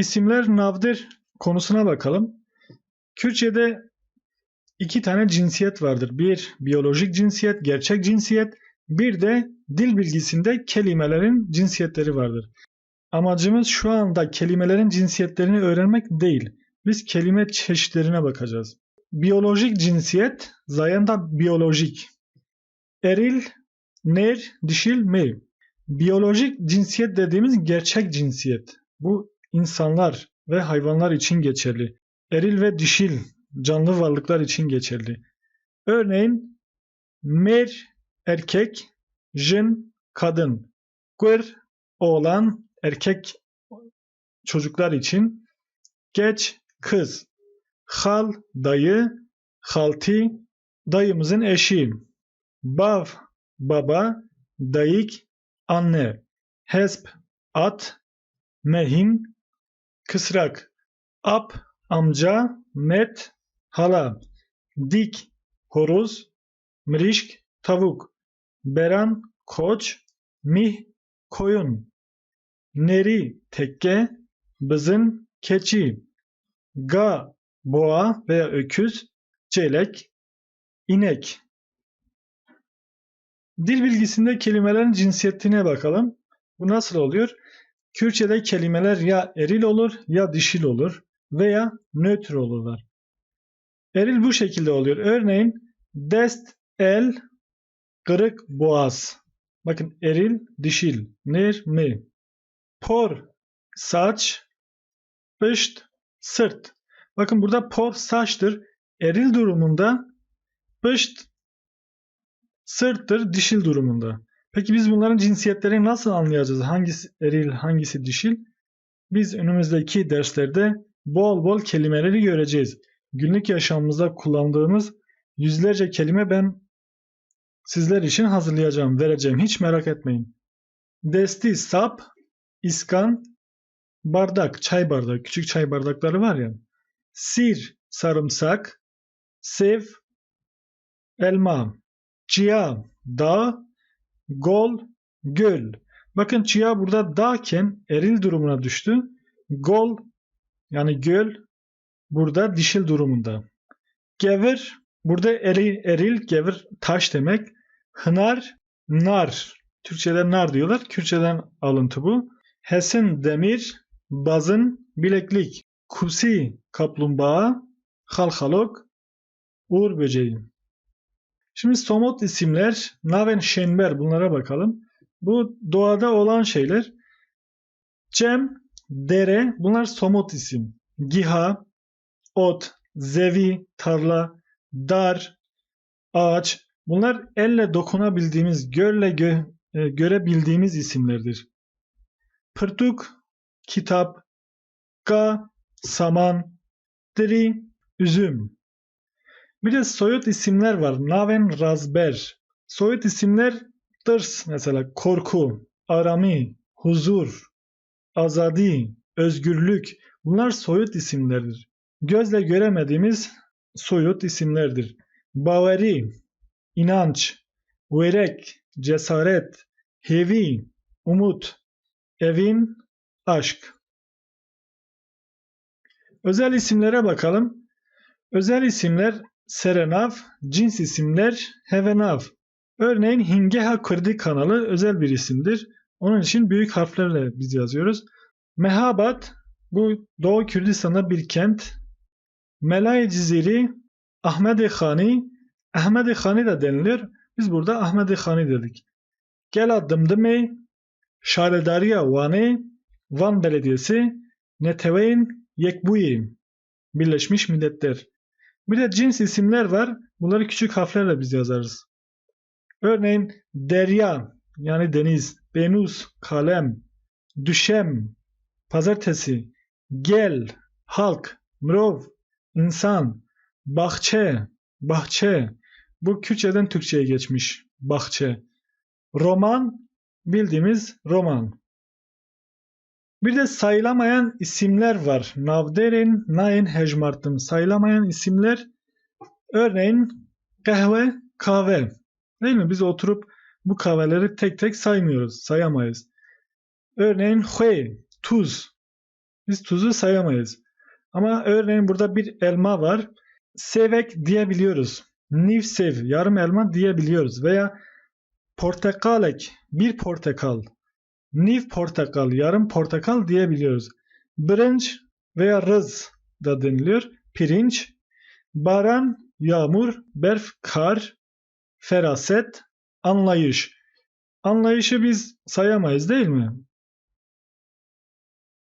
İsimler navdir konusuna bakalım. Kürtçe'de iki tane cinsiyet vardır. Bir biyolojik cinsiyet, gerçek cinsiyet. Bir de dil bilgisinde kelimelerin cinsiyetleri vardır. Amacımız şu anda kelimelerin cinsiyetlerini öğrenmek değil. Biz kelime çeşitlerine bakacağız. Biyolojik cinsiyet, zayanda biyolojik. Eril, ner, dişil, meyv. Biyolojik cinsiyet dediğimiz gerçek cinsiyet. Bu insanlar ve hayvanlar için geçerli. Eril ve dişil canlı varlıklar için geçerli. Örneğin mer erkek, jin kadın, queer oğlan erkek çocuklar için, geç kız, hal dayı, halti dayımızın eşi, bav baba, dayık anne, hesp at, mehin kısrak, ap amca, met hala, dik horoz, mrişk tavuk, beran koç, mih koyun, neri tekke, bızın keçi, ga boğa veya öküz, çelek, inek. Dil bilgisinde kelimelerin cinsiyetine bakalım. Bu nasıl oluyor? Kürtçe'de kelimeler ya eril olur ya dişil olur veya nötr olurlar. Eril bu şekilde oluyor. Örneğin dest, el, kırık, boğaz. Bakın eril, dişil, ner, mi. Por, saç, pışt, sırt. Bakın burada por saçtır. Eril durumunda pışt sırttır dişil durumunda. Peki biz bunların cinsiyetlerini nasıl anlayacağız? Hangisi eril, hangisi dişil? Biz önümüzdeki derslerde bol bol kelimeleri göreceğiz. Günlük yaşamımızda kullandığımız yüzlerce kelime ben sizler için hazırlayacağım, vereceğim. Hiç merak etmeyin. Desti, sap, iskan, bardak, çay bardağı, küçük çay bardakları var ya. Sir, sarımsak, sev, elma, çiya, dağ, gol, göl. Bakın çiya burada dağken eril durumuna düştü. Gol yani göl burada dişil durumunda. Gevir burada eril, eril gevir taş demek. Hınar, nar. Türkçe'de nar diyorlar. Kürtçeden alıntı bu. Hesin demir, bazın bileklik. Kusi kaplumbağa, halhalok, uğur böceği. Şimdi somut isimler, naven şenber bunlara bakalım. Bu doğada olan şeyler. Cem, dere bunlar somut isim. Giha, ot, zevi, tarla, dar, ağaç bunlar elle dokunabildiğimiz, gölle gö e, görebildiğimiz isimlerdir. Pırtuk, kitap, ka, saman, diri, üzüm. Bir de soyut isimler var. Naven Razber. Soyut isimler tırs mesela korku, arami, huzur, azadi, özgürlük. Bunlar soyut isimlerdir. Gözle göremediğimiz soyut isimlerdir. Baveri, inanç, verek, cesaret, hevi, umut, evin, aşk. Özel isimlere bakalım. Özel isimler Serenav, cins isimler Hevenav. Örneğin Hingeha Kırdı kanalı özel bir isimdir. Onun için büyük harflerle biz yazıyoruz. Mehabat bu Doğu Kürdistan'da bir kent. Melay Ciziri, Ahmedi Khani, Ahmedi Khani da deniliyor. Biz burada Ahmedi Khani dedik. Gela Dımdıme, Şaredariya Vane, Van Belediyesi, Neteveyn Yekbuyi, Birleşmiş Milletler. Bir de cins isimler var. Bunları küçük harflerle biz yazarız. Örneğin derya yani deniz, benus, kalem, düşem, pazartesi, gel, halk, mrov, insan, bahçe, bahçe. Bu Kürtçeden Türkçe'ye geçmiş. Bahçe. Roman bildiğimiz roman. Bir de sayılamayan isimler var. Navderin, nain, hecmartım. Sayılamayan isimler örneğin kahve, kahve. Değil mi? Biz oturup bu kahveleri tek tek saymıyoruz. Sayamayız. Örneğin hue, tuz. biz tuzu sayamayız. Ama örneğin burada bir elma var. Sevek diyebiliyoruz. Niv sev, yarım elma diyebiliyoruz. Veya portakalek, bir portakal. Niv portakal, yarım portakal diyebiliyoruz. Brınç veya rız da deniliyor. Pirinç, baran, yağmur, berf, kar, feraset, anlayış. Anlayışı biz sayamayız değil mi?